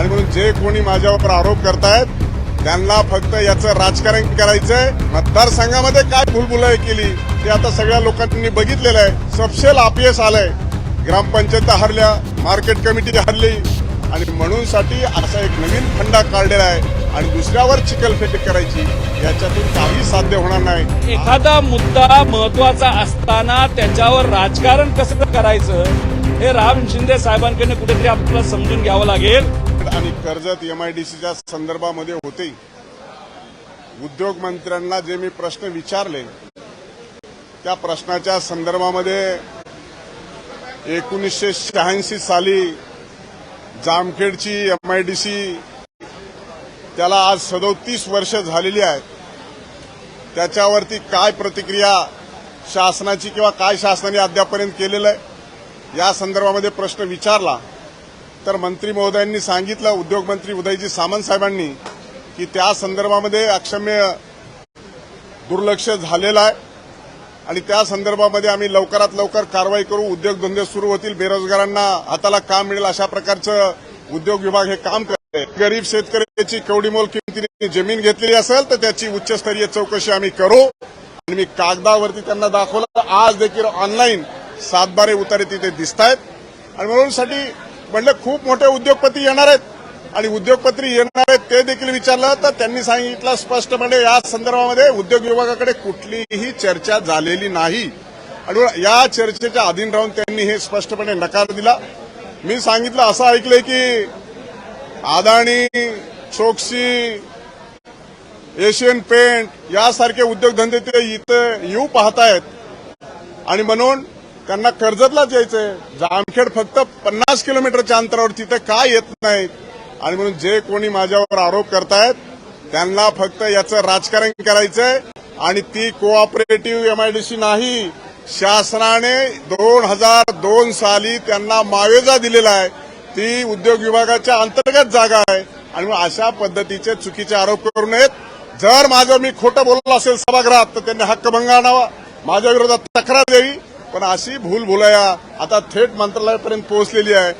आणि म्हणून जे कोणी माझ्यावर आरोप करतायत त्यांना फक्त याचं राजकारण करायचंय. मतदारसंघामध्ये काय भूलभुलाई केली ते आता सगळ्या लोकांनी बघितलेलं आहे. सपशेल अपयश आलंय. ग्रामपंचायत हरल्या मार्केट कमिटी हरली. आणि म्हणून साठी असा एक नवीन फंडा काढलेला आहे. आणि दुसऱ्यावर चिकलफेक करायची याच्यातून काही साध्य होणार नाही. एखादा मुद्दा महत्त्वाचा असताना त्याच्यावर राजकारण कसं करायचं हे राम शिंदे साहेबांकडे कुठेतरी आपल्याला समजून घ्यावं लागेल. आणि कर्जत एमआयडीसीच्या संदर्भामध्ये होते. उद्योग मंत्र्यांना जे मी प्रश्न विचारले त्या प्रश्नाच्या संदर्भामध्ये एकोणीसशे शहाऐंशी साली जामखेडची एमआयडीसी त्याला आज सदोतीस वर्ष झालेली आहेत. त्याच्यावरती काय प्रतिक्रिया शासनाची किंवा काय शासनाने अद्यापर्यंत केलेलं आहे या संदर्भामध्ये प्रश्न विचारला. तर मंत्री महोदयांनी सांगितलं उद्योगमंत्री उदयजी सामंत साहेबांनी की त्या संदर्भामध्ये अक्षम्य दुर्लक्ष झालेलं आहे. आणि त्या संदर्भामध्ये आम्ही लवकरात लवकर कारवाई करू उद्योगधंदे सुरू होतील बेरोजगारांना हाताला काम मिळेल अशा प्रकारचं उद्योग विभाग हे काम करते गरीब शेतकऱ्याची कवडीमोल किमतीने जमीन घेतलेली असेल तर त्याची उच्चस्तरीय चौकशी आम्ही करू. आणि मी कागदावरती त्यांना दाखवलं. आज देखील ऑनलाईन सातबारे उतारे तिथे दिसत आहेत आणि म्हणून म्हणलं खूप मोठे उद्योगपती येणार आहेत. आणि उद्योगपती येणार आहेत ते देखील विचारलं तर त्यांनी सांगितलं स्पष्टपणे या संदर्भामध्ये उद्योग विभागाकडे कुठलीही चर्चा झालेली नाही. आणि या चर्चेच्या अधीन राहून त्यांनी हे स्पष्टपणे नकार दिला. मी सांगितलं असं ऐकलंय की अदाणी चोक्सी एशियन पेंट यासारखे उद्योगधंदे ते इथं येऊ पाहतायत. आणि म्हणून त्यांना कर्जतलाच यायचंय जामखेड फक्त पन्नास किलोमीटरच्या अंतरावर तिथे का येत नाहीत? आणि म्हणून जे कोणी माझ्यावर आरोप करतायत त्यांना फक्त याचं राजकारण करायचंय. आणि ती कोऑपरेटिव्ह एमआयडीसी नाही शासनाने दोन हजार दोन साली त्यांना मावेजा दिलेला आहे. ती उद्योग विभागाच्या अंतर्गत जागा आहे. आणि मग अशा पद्धतीचे चुकीचे आरोप करू नयेत. जर माझं मी खोटं बोललो असेल सभागृहात तर त्यांनी हक्कभंग आणावा माझ्या विरोधात तक्रार द्यावी. पण अशी भूलभुलया आता थेट मंत्रालयापर्यंत पोहोचलेली आहे.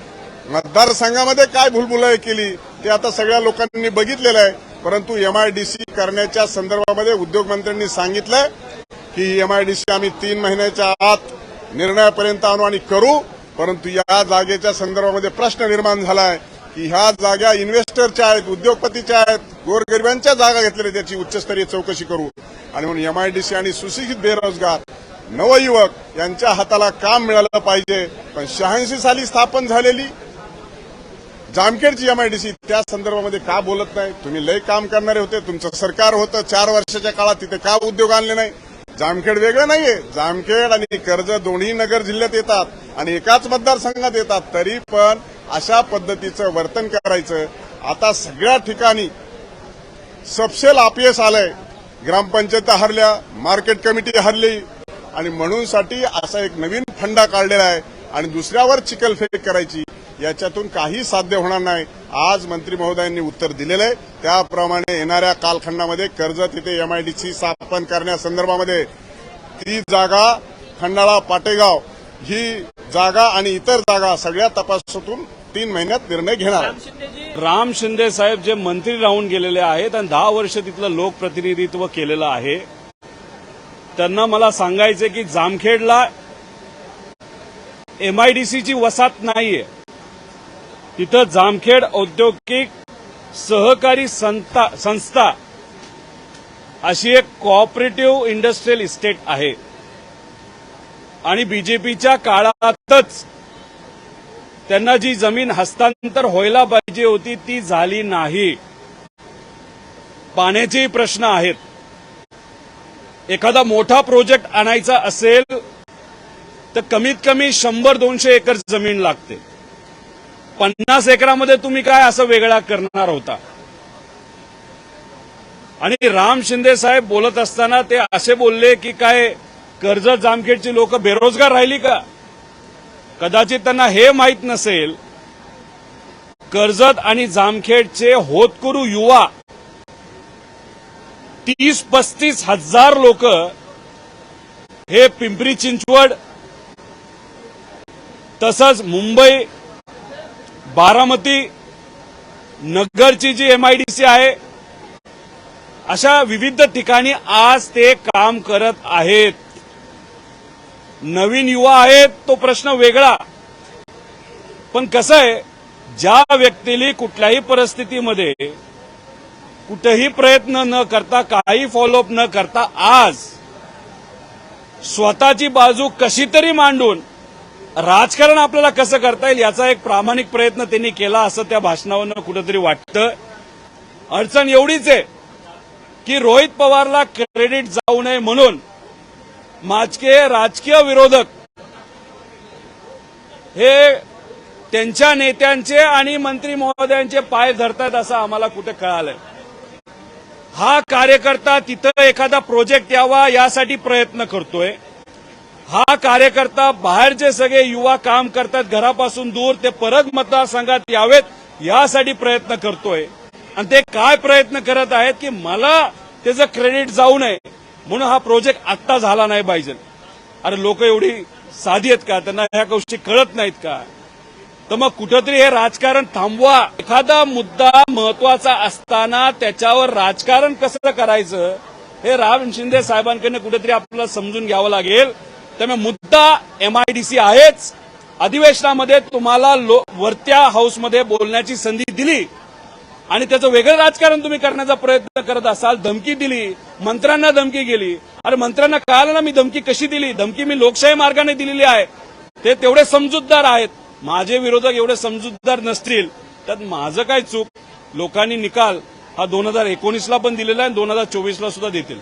मतदारसंघामध्ये काय भूलभुलाई केली ते आता सगळ्या लोकांनी बघितलेलं आहे. परंतु एमआयडीसी करण्याच्या संदर्भामध्ये उद्योगमंत्र्यांनी सांगितलंय की एमआयडीसी आम्ही तीन महिन्याच्या आत निर्णयापर्यंत आणू आणि करू. परंतु या जागेच्या संदर्भामध्ये प्रश्न निर्माण झालाय की ह्या जागा इन्व्हेस्टरच्या आहेत उद्योगपतीच्या आहेत गोरगरिबांच्या जागा घेतलेल्या त्याची उच्चस्तरीय चौकशी करू. आणि म्हणून एमआयडीसी आणि सुशिक्षित बेरोजगार नवयुवक यांच्या हाताला काम मिळालं पाहिजे. पण शहाऐंशी साली स्थापन झालेली जामखेडची एमआयडीसी त्या संदर्भामध्ये का बोलत नाही? तुम्ही लय काम करणारे होते. तुमचं सरकार होतं. चार वर्षाच्या काळात तिथे का उद्योग आणले नाही? जामखेड वेगळं नाहीये. जामखेड आणि कर्ज दोन्ही नगर जिल्ह्यात येतात आणि एकाच मतदारसंघात येतात. तरी पण अशा पद्धतीचं वर्तन करायचं. आता सगळ्या ठिकाणी सपशेल अपयश आलंय. ग्रामपंचायत हरल्या मार्केट कमिटी हरली आणि म्हणूनसाठी असा एक नवीन फंडा काढलेला आहे आणि दुसऱ्यावर चिकलफेक करायची याच्यातून काही साध्य होणार नाही. आज मंत्री महोदयांनी उत्तर दिलेलं आहे. त्याप्रमाणे येणाऱ्या कालखंडामध्ये कर्जत इथे एमआयडीसी स्थापन करण्यासंदर्भामध्ये ती जागा खंडाळा पाटेगाव ही जागा आणि इतर जागा सगळ्या तपासातून तीन महिन्यात निर्णय घेणार राम शिंदे साहेब जे मंत्री राहून गेलेले आहेत आणि दहा वर्ष तिथलं लोकप्रतिनिधित्व केलेलं आहे त्यांना मला सांगायचे की जामखेडला एमआयडीसीची वसाहत नाहीये. तिथं जामखेड औद्योगिक सहकारी संस्था संस्था अशी एक कोऑपरेटिव्ह इंडस्ट्रियल इस्टेट आहे. आणि बीजेपीच्या काळातच त्यांना जी जमीन हस्तांतर व्हायला पाहिजे होती ती झाली नाही. पाण्याचेही प्रश्न आहेत. एखादा मोठा प्रोजेक्ट आणायचा असेल तर कमीत कमी शंभर दोनशे एकर जमीन लागते. पन्नास एकरामध्ये तुम्ही काय असं वेगळा करणार होता? आणि राम शिंदे साहेब बोलत असताना ते असे बोलले की काय कर्जत जामखेडची लोक बेरोजगार राहिली का? कदाचित त्यांना हे माहीत नसेल कर्जत आणि जामखेडचे होतकुरू युवा तीस पस्तीस हजार लोक हे पिंपरी चिंचवड तसंच मुंबई बारामती नगरची जी एमआयडीसी आहे अशा विविध ठिकाणी आज ते काम करत आहेत. नवीन युवा आहेत तो प्रश्न वेगळा. पण कसं आहे ज्या व्यक्तीला कुठल्याही परिस्थितीमध्ये कुठेही प्रयत्न न करता काही फॉलोअप न करता आज स्वतःची बाजू कशी तरी मांडून राजकारण आपल्याला कसं करता येईल याचा एक प्रामाणिक प्रयत्न त्यांनी केला असं त्या भाषणावरनं कुठंतरी वाटतं. अडचण एवढीच आहे की रोहित पवारला क्रेडिट जाऊ नये म्हणून माझके राजकीय विरोधक हे त्यांच्या नेत्यांचे आणि मंत्री महोदयांचे पाय धरतायत असं आम्हाला कुठे कळालंय. हा कार्यकर्ता तिथं एखादा प्रोजेक्ट यावा यासाठी प्रयत्न करतोय. हा कार्यकर्ता बाहेरचे सगळे युवा काम करतात घरापासून दूर ते परत मतदारसंघात यावेत यासाठी प्रयत्न करतोय. आणि ते काय प्रयत्न करत आहेत की मला त्याचं क्रेडिट जाऊ नये म्हणून हा प्रोजेक्ट आत्ता झाला नाही पाहिजे. अरे लोक एवढी साधी आहेत का? त्यांना ह्या गोष्टी कळत नाहीत का? तर मग कुठंतरी हे राजकारण थांबवा. एखादा मुद्दा महत्त्वाचा असताना त्याच्यावर राजकारण कसं करायचं हे राम शिंदे साहेबांकडनं कुठेतरी आपल्याला समजून घ्यावं लागेल. त्यामुळे मुद्दा एमआयडीसी आहेच. अधिवेशनामध्ये तुम्हाला लो- वरत्या हाऊसमध्ये बोलण्याची संधी दिली. आणि त्याचं वेगळं राजकारण तुम्ही करण्याचा प्रयत्न करत असाल धमकी दिली मंत्र्यांना धमकी गेली. अरे मंत्र्यांना कळालं ना मी धमकी कशी दिली? धमकी मी लोकशाही मार्गाने दिलेली आहे. ते तेवढे समजूतदार आहेत. माझे विरोधक एवढे समजूतदार नसतील त्यात माझं काय चूक? लोकांनी निकाल हा दोन हजार एकोणीसला पण दिलेला आहे दोन हजार चोवीसला सुद्धा देतील.